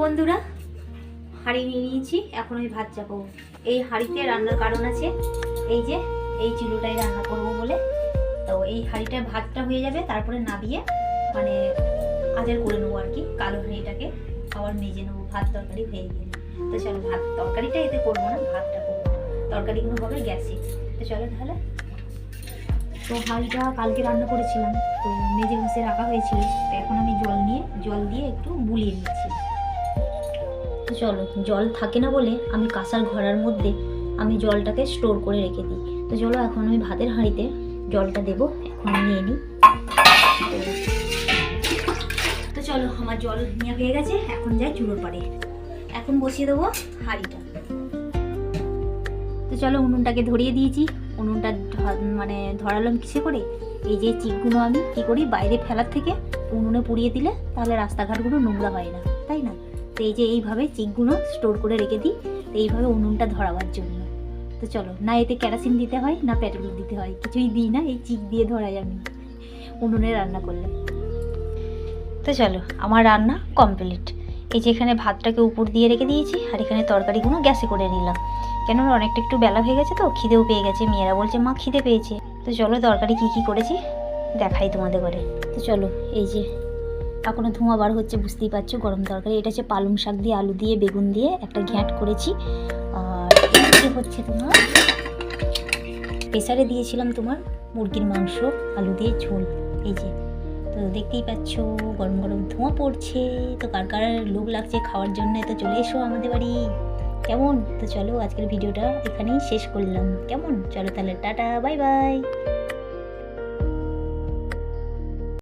বন্ধুরা, হাঁড়ি নিয়ে নিয়েছি, এখন আমি ভাত চাপাবো। এই হাঁড়িতে রান্নার কারণ আছে, এই যে, এই চুলোটাই রান্না করব বলে। তো এই হাঁড়িটার ভাতটা হয়ে যাবে, তারপরে নাবিয়ে মানে আজার করে নেব আর কি, কালো হাঁড়িটাকে, আবার মেজে নেব, ভাত তরকারি হয়ে গেলে। তো চলো, ভাত, তরকারিটা এতে করব না, ভাতটা করব। তরকারিগুলো হবে, গ্যাসে তো চলো তাহলে। তো হাঁড়িটা কালকে রান্না করেছিলাম, তো মেজে ঘষে রাখা হয়েছিল, তো এখন আমি জল নিয়ে, জল দিয়ে একটু বুলিয়ে নিচ্ছি। তো চলো, জল থাকে না বলে আমি কাঁসার ঘড়ার মধ্যে আমি জলটাকে স্টোর করে রেখে দিই। তো চলো, এখন আমি ভাতের হাঁড়িতে জলটা দেবো, এখন নিয়ে নিই। তো- চলো, আমার জল নিয়ে হয়ে গেছে, এখন যাই চুলোর পাড়ে। এখন বসিয়ে দেবো হাঁড়িটা। তো চলো, উনুনটাকে ধরিয়ে দিয়েছি। উনুনটা মানে ধরালাম কিসে করে? এই যে চিকগুলো আমি কি করি, বাইরে ফেলার থেকে উনুনে পুড়িয়ে দিলে তাহলে রাস্তাঘাটগুলো নোংরা হয় না, তাই না? তো এই যে এইভাবে চিকগুলো স্টোর করে রেখে দিই, তো এইভাবে উনুনটা ধরাবার জন্য। তো চলো, না এতে কেরাসিন দিতে হয়, না পেট্রোল দিতে হয়, কিছুই দিই না, এই চিক দিয়ে ধরাই আমি উনুনে রান্না করলে। তো চলো, আমার রান্না কমপ্লিট এই যে এখানে ভাতটাকে উপর দিয়ে রেখে দিয়েছি, আর এখানে তরকারিগুলো গ্যাসে করে নিলাম। কেননা অনেকটা একটু বেলা হয়ে গেছে তো, খিদেও পেয়ে গেছে, মেয়েরা বলছে, মা, খিদে পেয়েছে। তো চলো, তরকারি কী কী করেছি, দেখাই তোমাদের করে তো চলো, এই যে এখনও ধোঁয়া বার হচ্ছে, বুঝতেই পারছ, গরম তরকারি। এটা হচ্ছে পালং শাক দিয়ে, আলু দিয়ে, বেগুন দিয়ে একটা ঘ্যাঁট করেছি। আর এই হচ্ছে তোমার, প্রেসারে দিয়েছিলাম তোমার মুরগির মাংস, আলু দিয়ে ঝোল, এই যে। তো দেখতেই পাচ্ছ, গরম গরম ধোঁয়া পড়ছে। তো কার কার লোক লাগছে খাওয়ার জন্য, তো চলে এসো আমাদের বাড়ি। কেমন? তো চলো, আজকের ভিডিওটা এখানেই শেষ করলাম। কেমন? চলো তাহলে, টাটা, বাই বাই।